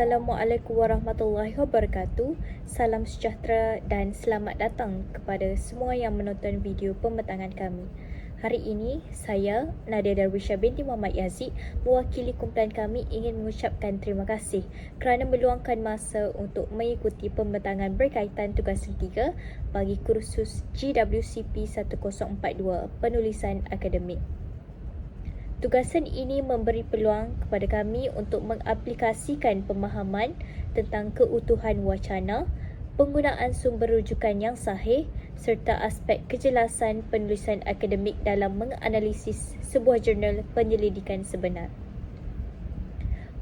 Assalamualaikum warahmatullahi wabarakatuh. Salam sejahtera dan selamat datang kepada semua yang menonton video pembentangan kami. Hari ini, saya, Nadia Darwisha binti Muhammad Yazid, mewakili kumpulan kami ingin mengucapkan terima kasih kerana meluangkan masa untuk mengikuti pembentangan berkaitan tugas ketiga bagi kursus GWCP 1042 penulisan akademik. Tugasan ini memberi peluang kepada kami untuk mengaplikasikan pemahaman tentang keutuhan wacana, penggunaan sumber rujukan yang sahih serta aspek kejelasan penulisan akademik dalam menganalisis sebuah jurnal penyelidikan sebenar.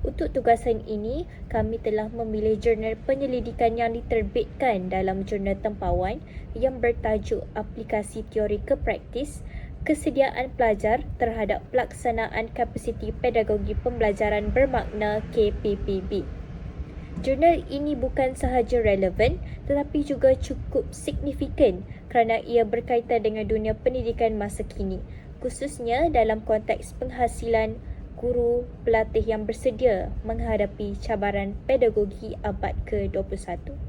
Untuk tugasan ini, kami telah memilih jurnal penyelidikan yang diterbitkan dalam jurnal tempawan yang bertajuk Aplikasi Teori ke Praktis kesediaan pelajar terhadap pelaksanaan kapasiti pedagogi pembelajaran bermakna KPPB. Jurnal ini bukan sahaja relevan tetapi juga cukup signifikan kerana ia berkaitan dengan dunia pendidikan masa kini, khususnya dalam konteks penghasilan guru pelatih yang bersedia menghadapi cabaran pedagogi abad ke-21.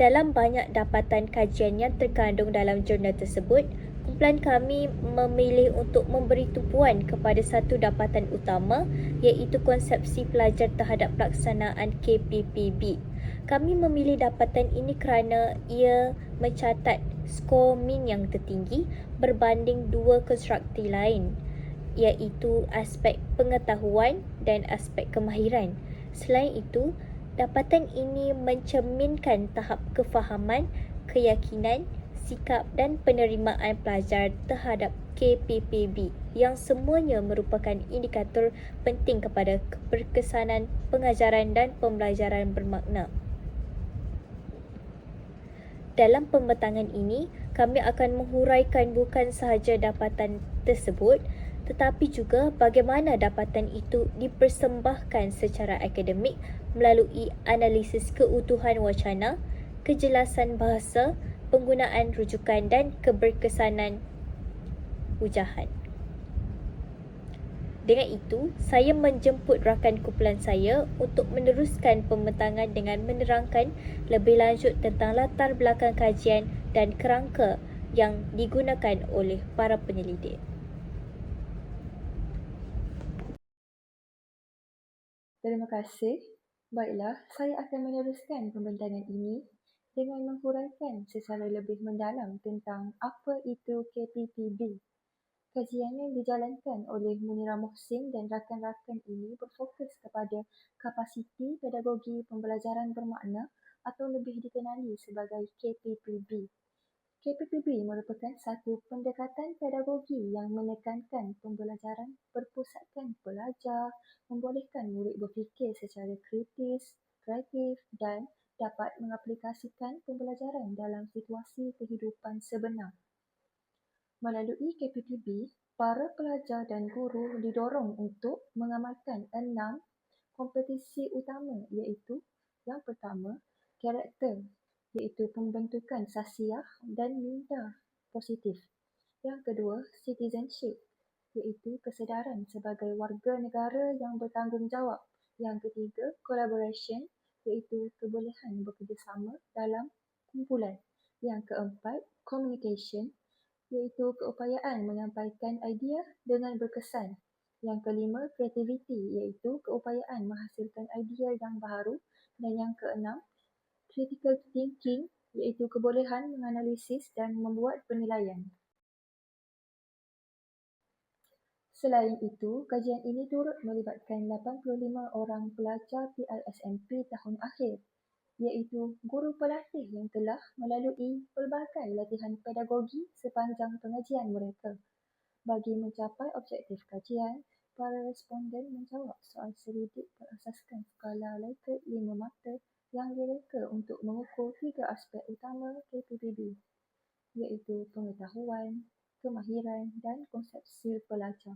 Dalam banyak dapatan kajian yang terkandung dalam jurnal tersebut, kumpulan kami memilih untuk memberi tumpuan kepada satu dapatan utama iaitu konsepsi pelajar terhadap pelaksanaan KPPB. Kami memilih dapatan ini kerana ia mencatat skor min yang tertinggi berbanding dua konstrukti lain iaitu aspek pengetahuan dan aspek kemahiran. Selain itu, Dapatan ini mencerminkan tahap kefahaman, keyakinan, sikap dan penerimaan pelajar terhadap KPPB yang semuanya merupakan indikator penting kepada keberkesanan pengajaran dan pembelajaran bermakna. Dalam pembentangan ini, kami akan menghuraikan bukan sahaja dapatan tersebut tetapi juga bagaimana dapatan itu dipersembahkan secara akademik melalui analisis keutuhan wacana, kejelasan bahasa, penggunaan rujukan dan keberkesanan ujahan. Dengan itu, saya menjemput rakan kumpulan saya untuk meneruskan pembentangan dengan menerangkan lebih lanjut tentang latar belakang kajian dan kerangka yang digunakan oleh para penyelidik. Terima kasih. Baiklah, saya akan meneruskan pembentangan ini dengan menghuraikan secara lebih mendalam tentang apa itu KPPB. Kajian yang dijalankan oleh Munira Mohsin dan rakan-rakan ini berfokus kepada kapasiti pedagogi pembelajaran bermakna atau lebih dikenali sebagai KPPB. KPPB merupakan satu pendekatan pedagogi yang menekankan pembelajaran berpusatkan pelajar, membolehkan murid berfikir secara kritis, kreatif dan dapat mengaplikasikan pembelajaran dalam situasi kehidupan sebenar. Melalui KPPB, para pelajar dan guru didorong untuk mengamalkan enam kompetisi utama iaitu yang pertama, karakter iaitu pembentukan sasiah dan minda positif. Yang kedua, citizenship iaitu kesedaran sebagai warga negara yang bertanggungjawab. Yang ketiga, collaboration iaitu kebolehan bekerjasama dalam kumpulan. Yang keempat, communication iaitu keupayaan menyampaikan idea dengan berkesan. Yang kelima, creativity iaitu keupayaan menghasilkan idea yang baru. Dan yang keenam, critical thinking iaitu kebolehan menganalisis dan membuat penilaian. Selain itu, kajian ini turut melibatkan 85 orang pelajar PISMP tahun akhir iaitu guru pelatih yang telah melalui pelbagai latihan pedagogi sepanjang pengajian mereka. Bagi mencapai objektif kajian, para responden menjawab soal selidik berasaskan skala Likert 5 mata yang direka untuk mengukur tiga aspek utama KPPB iaitu pengetahuan, kemahiran dan konsepsi pelajar.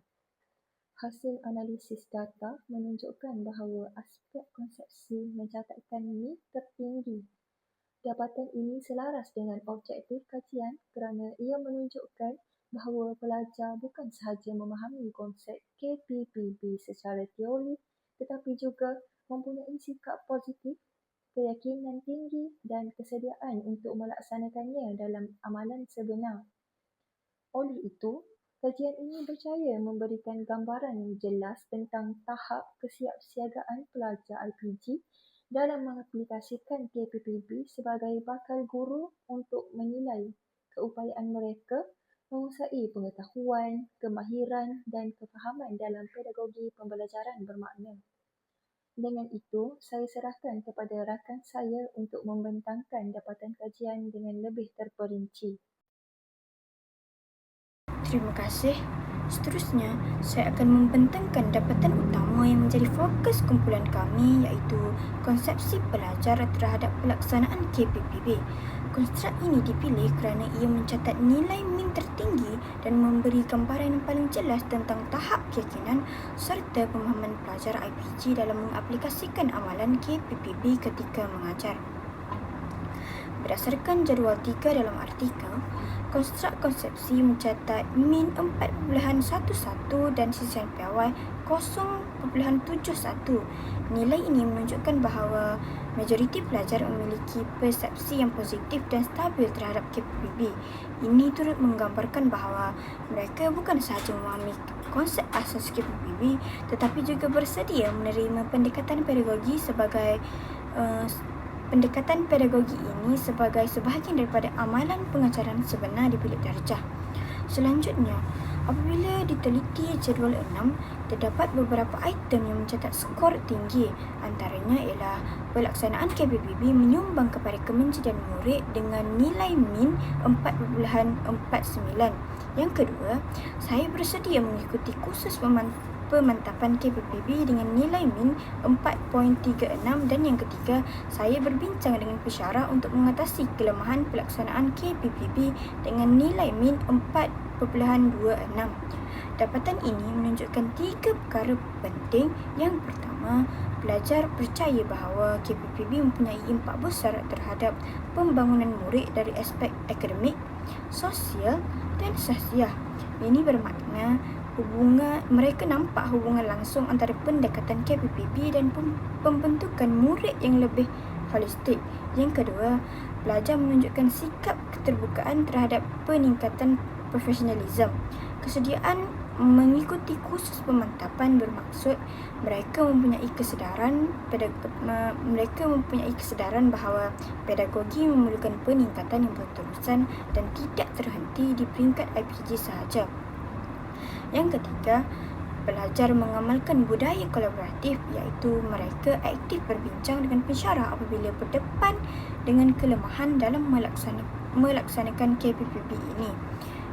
Hasil analisis data menunjukkan bahawa aspek konsepsi mencatatkan ni tertinggi. Dapatan ini selaras dengan objektif kajian kerana ia menunjukkan bahawa pelajar bukan sahaja memahami konsep KPPB secara teori tetapi juga mempunyai sikap positif, keyakinan tinggi dan kesediaan untuk melaksanakannya dalam amalan sebenar. Oleh itu, kajian ini berjaya memberikan gambaran yang jelas tentang tahap kesiapsiagaan pelajar IPG dalam mengaplikasikan KPPB sebagai bakal guru untuk menilai keupayaan mereka menguasai pengetahuan, kemahiran dan kefahaman dalam pedagogi pembelajaran bermakna. Dengan itu, saya serahkan kepada rakan saya untuk membentangkan dapatan kajian dengan lebih terperinci. Terima kasih. Seterusnya, saya akan membentangkan dapatan utama yang menjadi fokus kumpulan kami iaitu konsepsi pelajar terhadap pelaksanaan KPPB. Konstruk ini dipilih kerana ia mencatat nilai min tertinggi dan memberi gambaran yang paling jelas tentang tahap keyakinan serta pemahaman pelajar IPG dalam mengaplikasikan amalan KPPB ketika mengajar. Berdasarkan jadual 3 dalam artikel, konstruk konsepsi mencatat min 4.11 dan sisian piawai 0.71. Nilai ini menunjukkan bahawa majoriti pelajar memiliki persepsi yang positif dan stabil terhadap KPPB. Ini turut menggambarkan bahawa mereka bukan sahaja memahami konsep asas KPPB tetapi juga bersedia menerima pendekatan pedagogi sebagai uh, Pendekatan pedagogi ini sebagai sebahagian daripada amalan pengajaran sebenar di bilik darjah. Selanjutnya, apabila diteliti jadual 6, terdapat beberapa item yang mencatat skor tinggi. Antaranya ialah pelaksanaan KPPB menyumbang kepada kementerian murid dengan nilai min 4.49. Yang kedua, saya bersedia mengikuti kursus pemantauan pemantapan KPPB dengan nilai min 4.36 dan yang ketiga, saya berbincang dengan pesyarah untuk mengatasi kelemahan pelaksanaan KPPB dengan nilai min 4.26. Dapatan ini menunjukkan tiga perkara penting. Yang pertama, pelajar percaya bahawa KPPB mempunyai impak besar terhadap pembangunan murid dari aspek akademik, sosial dan sosial. Ini bermakna hubungan mereka nampak hubungan langsung antara pendekatan KPPB dan pembentukan murid yang lebih holistik. Yang kedua, pelajar menunjukkan sikap keterbukaan terhadap peningkatan profesionalisme. Kesediaan mengikuti kursus pemantapan bermaksud mereka mempunyai kesedaran mereka mempunyai kesedaran bahawa pedagogi memerlukan peningkatan yang berterusan dan tidak terhenti di peringkat IPG sahaja. Yang ketiga, belajar mengamalkan budaya kolaboratif iaitu mereka aktif berbincang dengan pensyarah apabila berdepan dengan kelemahan dalam melaksanakan KPPB ini.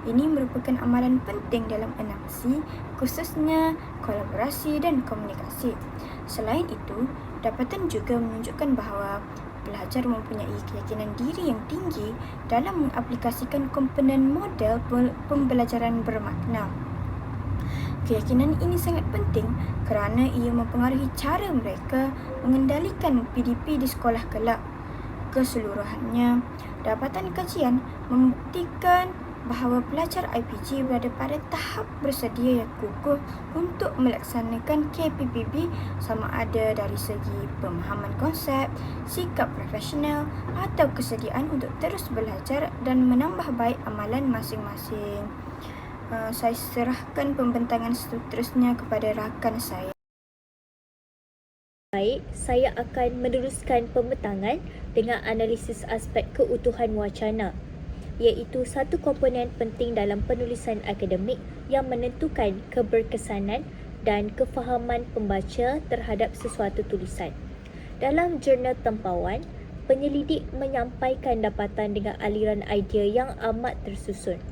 Ini merupakan amalan penting dalam analisis, khususnya kolaborasi dan komunikasi. Selain itu, dapatan juga menunjukkan bahawa pelajar mempunyai keyakinan diri yang tinggi dalam mengaplikasikan komponen model pembelajaran bermakna. Keyakinan ini sangat penting kerana ia mempengaruhi cara mereka mengendalikan PDP di sekolah kelak. Keseluruhannya, dapatan kajian membuktikan bahawa pelajar IPG berada pada tahap bersedia yang kukuh untuk melaksanakan KPPB sama ada dari segi pemahaman konsep, sikap profesional atau kesediaan untuk terus belajar dan menambah baik amalan masing-masing. Uh, saya serahkan pembentangan seterusnya kepada rakan saya. Baik, saya akan meneruskan pembentangan dengan analisis aspek keutuhan wacana iaitu satu komponen penting dalam penulisan akademik yang menentukan keberkesanan dan kefahaman pembaca terhadap sesuatu tulisan. Dalam jurnal tempawan, penyelidik menyampaikan dapatan dengan aliran idea yang amat tersusun.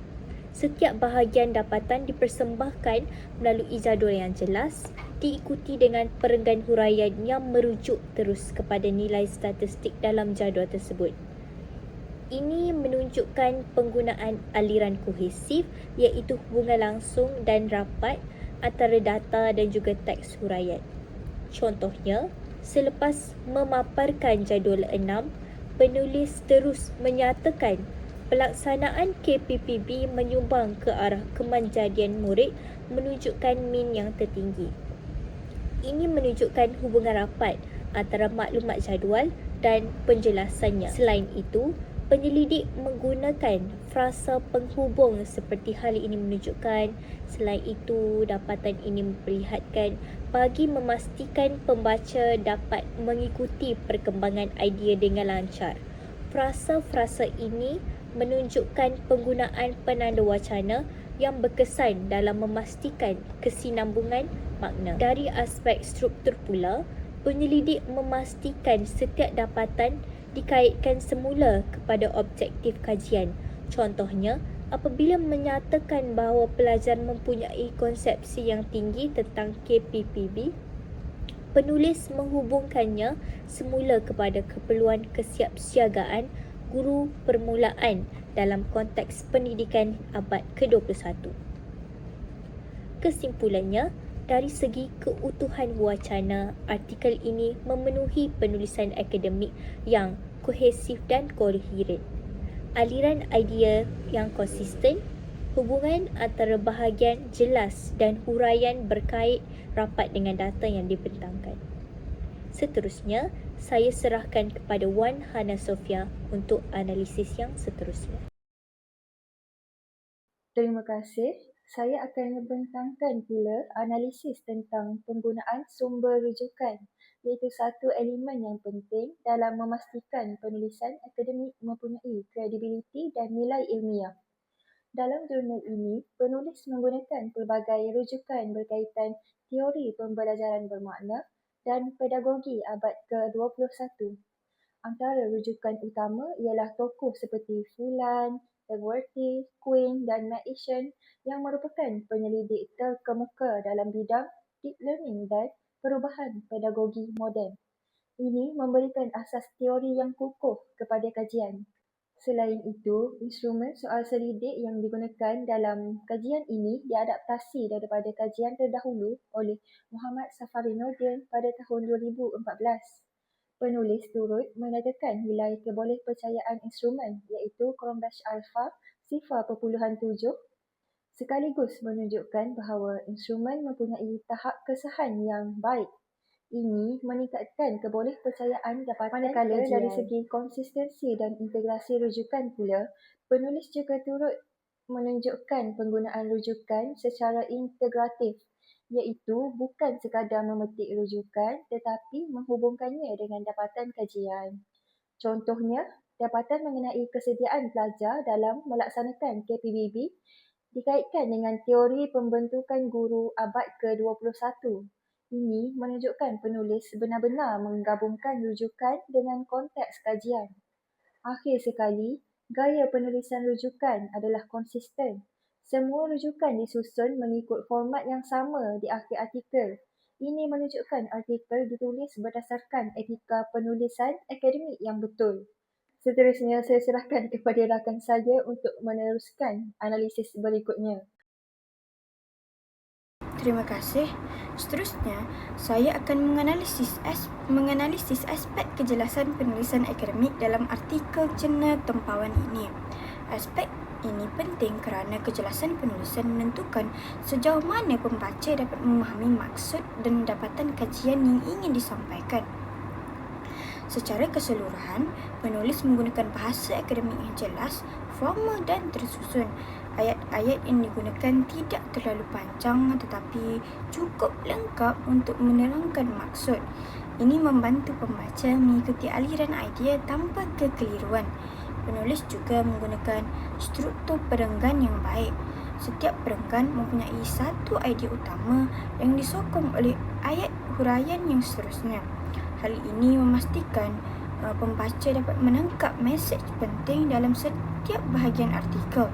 Setiap bahagian dapatan dipersembahkan melalui jadual yang jelas, diikuti dengan perenggan huraian yang merujuk terus kepada nilai statistik dalam jadual tersebut. Ini menunjukkan penggunaan aliran kohesif iaitu hubungan langsung dan rapat antara data dan juga teks huraian. Contohnya, selepas memaparkan jadual 6, penulis terus menyatakan Pelaksanaan KPPB menyumbang ke arah kemanjadian murid menunjukkan min yang tertinggi. Ini menunjukkan hubungan rapat antara maklumat jadual dan penjelasannya. Selain itu, penyelidik menggunakan frasa penghubung seperti hal ini menunjukkan. Selain itu, dapatan ini memperlihatkan bagi memastikan pembaca dapat mengikuti perkembangan idea dengan lancar. Frasa-frasa ini menunjukkan penggunaan penanda wacana yang berkesan dalam memastikan kesinambungan makna. Dari aspek struktur pula, penyelidik memastikan setiap dapatan dikaitkan semula kepada objektif kajian. Contohnya, apabila menyatakan bahawa pelajar mempunyai konsepsi yang tinggi tentang KPPB, penulis menghubungkannya semula kepada keperluan kesiapsiagaan guru permulaan dalam konteks pendidikan abad ke-21. Kesimpulannya, dari segi keutuhan wacana, artikel ini memenuhi penulisan akademik yang kohesif dan koheren. Aliran idea yang konsisten, hubungan antara bahagian jelas dan huraian berkait rapat dengan data yang dibentangkan. Seterusnya, saya serahkan kepada Wan Hana Sofia untuk analisis yang seterusnya. Terima kasih. Saya akan membentangkan pula analisis tentang penggunaan sumber rujukan iaitu satu elemen yang penting dalam memastikan penulisan akademik mempunyai kredibiliti dan nilai ilmiah. Dalam jurnal ini, penulis menggunakan pelbagai rujukan berkaitan teori pembelajaran bermakna dan pedagogi abad ke-21. Antara rujukan utama ialah tokoh seperti Fulan, Egworthy, Quinn dan Matheson yang merupakan penyelidik terkemuka dalam bidang deep learning dan perubahan pedagogi moden. Ini memberikan asas teori yang kukuh kepada kajian. Selain itu, instrumen soal selidik yang digunakan dalam kajian ini diadaptasi daripada kajian terdahulu oleh Muhammad Safari Nordin pada tahun 2014. Penulis turut menyatakan nilai kebolehpercayaan instrumen iaitu Chromdash Alpha 0.7 sekaligus menunjukkan bahawa instrumen mempunyai tahap kesahan yang baik ini meningkatkan kebolehpercayaan dapatan manakala dari segi konsistensi dan integrasi rujukan pula, penulis juga turut menunjukkan penggunaan rujukan secara integratif iaitu bukan sekadar memetik rujukan tetapi menghubungkannya dengan dapatan kajian. Contohnya, dapatan mengenai kesediaan pelajar dalam melaksanakan KPBB dikaitkan dengan teori pembentukan guru abad ke-21 ini menunjukkan penulis benar-benar menggabungkan rujukan dengan konteks kajian. Akhir sekali, gaya penulisan rujukan adalah konsisten. Semua rujukan disusun mengikut format yang sama di akhir artikel. Ini menunjukkan artikel ditulis berdasarkan etika penulisan akademik yang betul. Seterusnya, saya serahkan kepada rakan saya untuk meneruskan analisis berikutnya. Terima kasih. Seterusnya, saya akan menganalisis as menganalisis aspek kejelasan penulisan akademik dalam artikel jurnal tempawan ini. Aspek ini penting kerana kejelasan penulisan menentukan sejauh mana pembaca dapat memahami maksud dan dapatan kajian yang ingin disampaikan. Secara keseluruhan, penulis menggunakan bahasa akademik yang jelas, formal dan tersusun ayat-ayat yang digunakan tidak terlalu panjang tetapi cukup lengkap untuk menerangkan maksud. Ini membantu pembaca mengikuti aliran idea tanpa kekeliruan. Penulis juga menggunakan struktur perenggan yang baik. Setiap perenggan mempunyai satu idea utama yang disokong oleh ayat huraian yang seterusnya. Hal ini memastikan uh, pembaca dapat menangkap mesej penting dalam setiap bahagian artikel.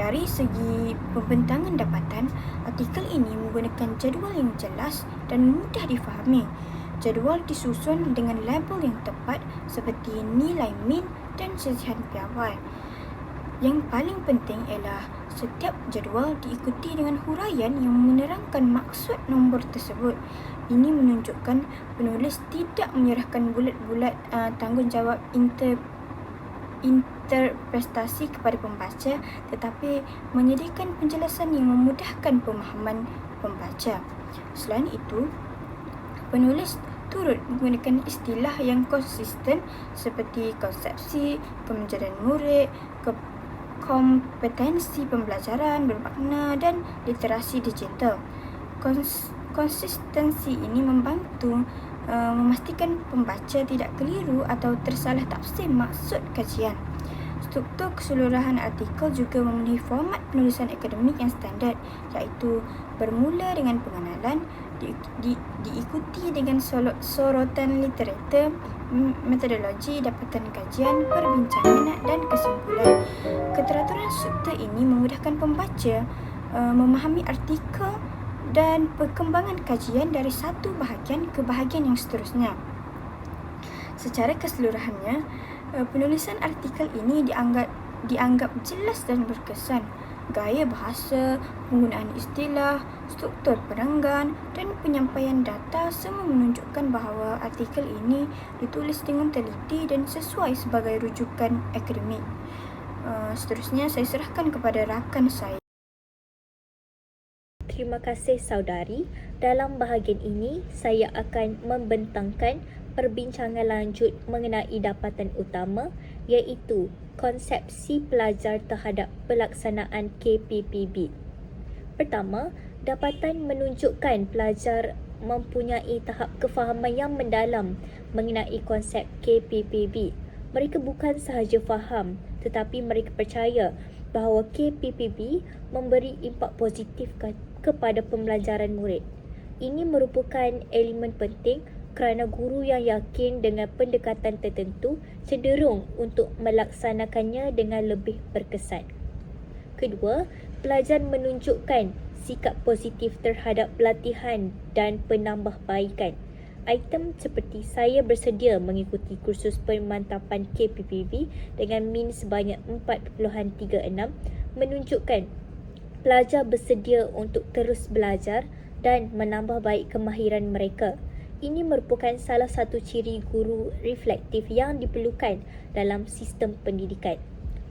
Dari segi pembentangan dapatan, artikel ini menggunakan jadual yang jelas dan mudah difahami. Jadual disusun dengan label yang tepat seperti nilai min dan sesihan piawai. Yang paling penting ialah setiap jadual diikuti dengan huraian yang menerangkan maksud nombor tersebut. Ini menunjukkan penulis tidak menyerahkan bulat-bulat uh, tanggungjawab inter interpretasi kepada pembaca tetapi menyediakan penjelasan yang memudahkan pemahaman pembaca. Selain itu, penulis turut menggunakan istilah yang konsisten seperti konsepsi, pengajaran murid, kompetensi pembelajaran bermakna dan literasi digital. Kons- konsistensi ini membantu uh, memastikan pembaca tidak keliru atau tersalah tafsir maksud kajian. Struktur keseluruhan artikel juga memenuhi format penulisan akademik yang standard iaitu bermula dengan pengenalan, di, di, diikuti dengan sorotan literatur, metodologi, dapatan kajian, perbincangan dan kesimpulan. Keteraturan struktur ini memudahkan pembaca uh, memahami artikel dan perkembangan kajian dari satu bahagian ke bahagian yang seterusnya. Secara keseluruhannya, eh, penulisan artikel ini dianggap dianggap jelas dan berkesan. Gaya bahasa, penggunaan istilah, struktur perenggan dan penyampaian data semua menunjukkan bahawa artikel ini ditulis dengan teliti dan sesuai sebagai rujukan akademik. Eh, seterusnya, saya serahkan kepada rakan saya. Terima kasih saudari. Dalam bahagian ini, saya akan membentangkan perbincangan lanjut mengenai dapatan utama iaitu konsepsi pelajar terhadap pelaksanaan KPPB. Pertama, dapatan menunjukkan pelajar mempunyai tahap kefahaman yang mendalam mengenai konsep KPPB. Mereka bukan sahaja faham tetapi mereka percaya bahawa KPPB memberi impak positif kepada pembelajaran murid. Ini merupakan elemen penting kerana guru yang yakin dengan pendekatan tertentu cenderung untuk melaksanakannya dengan lebih berkesan. Kedua, pelajar menunjukkan sikap positif terhadap pelatihan dan penambahbaikan. Item seperti saya bersedia mengikuti kursus pemantapan KPPB dengan min sebanyak 4.36 menunjukkan pelajar bersedia untuk terus belajar dan menambah baik kemahiran mereka. Ini merupakan salah satu ciri guru reflektif yang diperlukan dalam sistem pendidikan.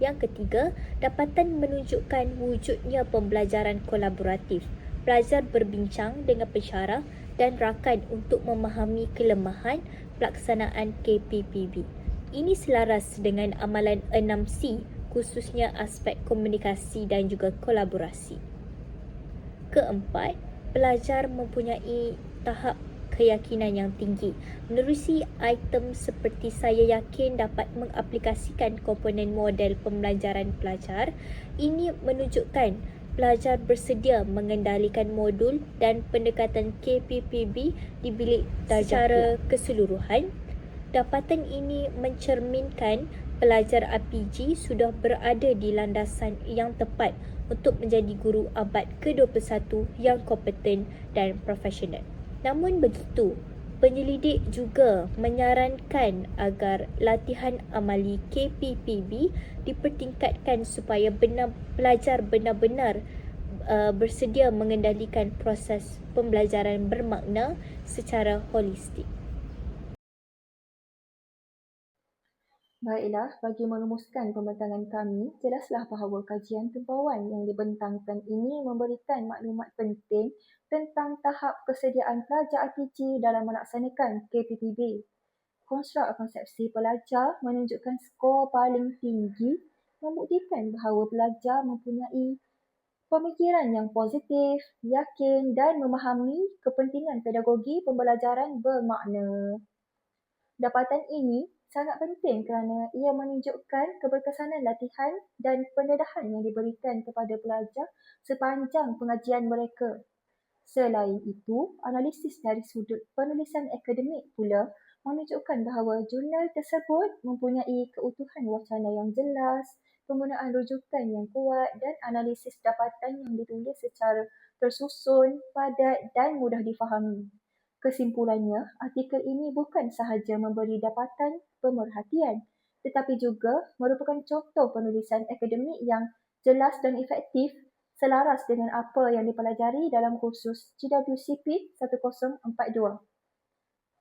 Yang ketiga, dapatan menunjukkan wujudnya pembelajaran kolaboratif. Pelajar berbincang dengan pensyarah dan rakan untuk memahami kelemahan pelaksanaan KPPB. Ini selaras dengan amalan 6C khususnya aspek komunikasi dan juga kolaborasi. Keempat, pelajar mempunyai tahap keyakinan yang tinggi. Menerusi item seperti saya yakin dapat mengaplikasikan komponen model pembelajaran pelajar, ini menunjukkan pelajar bersedia mengendalikan modul dan pendekatan KPPB di bilik secara keseluruhan. Dapatan ini mencerminkan pelajar RPG sudah berada di landasan yang tepat untuk menjadi guru abad ke-21 yang kompeten dan profesional. Namun begitu, penyelidik juga menyarankan agar latihan amali KPPB dipertingkatkan supaya benar pelajar benar-benar uh, bersedia mengendalikan proses pembelajaran bermakna secara holistik. Baiklah, bagi merumuskan pembentangan kami, jelaslah bahawa kajian tempawan yang dibentangkan ini memberikan maklumat penting tentang tahap kesediaan pelajar RPG dalam melaksanakan KPPB. Konstruk konsepsi pelajar menunjukkan skor paling tinggi membuktikan bahawa pelajar mempunyai pemikiran yang positif, yakin dan memahami kepentingan pedagogi pembelajaran bermakna. Dapatan ini sangat penting kerana ia menunjukkan keberkesanan latihan dan pendedahan yang diberikan kepada pelajar sepanjang pengajian mereka. Selain itu, analisis dari sudut penulisan akademik pula menunjukkan bahawa jurnal tersebut mempunyai keutuhan wacana yang jelas, penggunaan rujukan yang kuat dan analisis dapatan yang ditulis secara tersusun, padat dan mudah difahami. Kesimpulannya, artikel ini bukan sahaja memberi dapatan pemerhatian tetapi juga merupakan contoh penulisan akademik yang jelas dan efektif selaras dengan apa yang dipelajari dalam kursus GWCP 1042.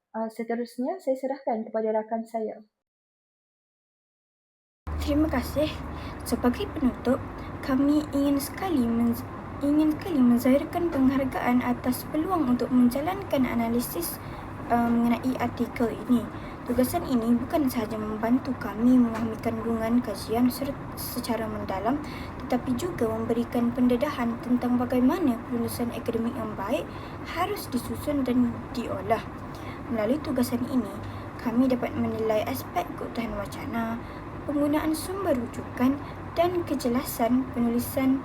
Uh, seterusnya, saya serahkan kepada rakan saya. terima kasih. Sebagai penutup, kami ingin sekali men- ingin sekali menzahirkan penghargaan atas peluang untuk menjalankan analisis uh, mengenai artikel ini. Tugasan ini bukan sahaja membantu kami memahami kandungan kajian secara mendalam tetapi juga memberikan pendedahan tentang bagaimana penulisan akademik yang baik harus disusun dan diolah. Melalui tugasan ini, kami dapat menilai aspek keutuhan wacana, penggunaan sumber rujukan dan kejelasan penulisan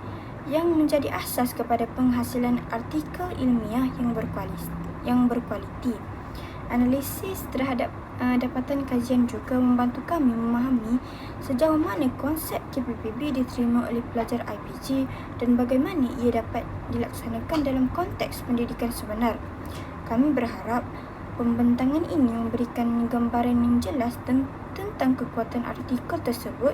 yang menjadi asas kepada penghasilan artikel ilmiah yang berkualiti. Yang berkualiti. Analisis terhadap uh, dapatan kajian juga membantu kami memahami sejauh mana konsep KPPB diterima oleh pelajar IPG dan bagaimana ia dapat dilaksanakan dalam konteks pendidikan sebenar. Kami berharap pembentangan ini memberikan gambaran yang jelas ten- tentang kekuatan artikel tersebut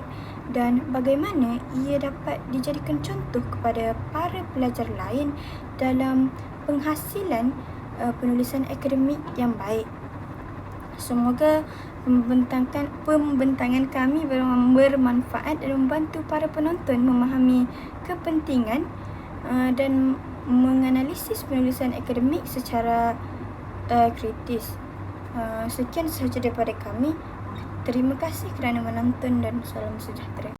dan bagaimana ia dapat dijadikan contoh kepada para pelajar lain dalam penghasilan uh, penulisan akademik yang baik. Semoga pembentangan pembentangan kami ber- bermanfaat dan membantu para penonton memahami kepentingan uh, dan menganalisis penulisan akademik secara uh, kritis. Uh, sekian sahaja daripada kami. Terima kasih kerana menonton dan salam sejahtera.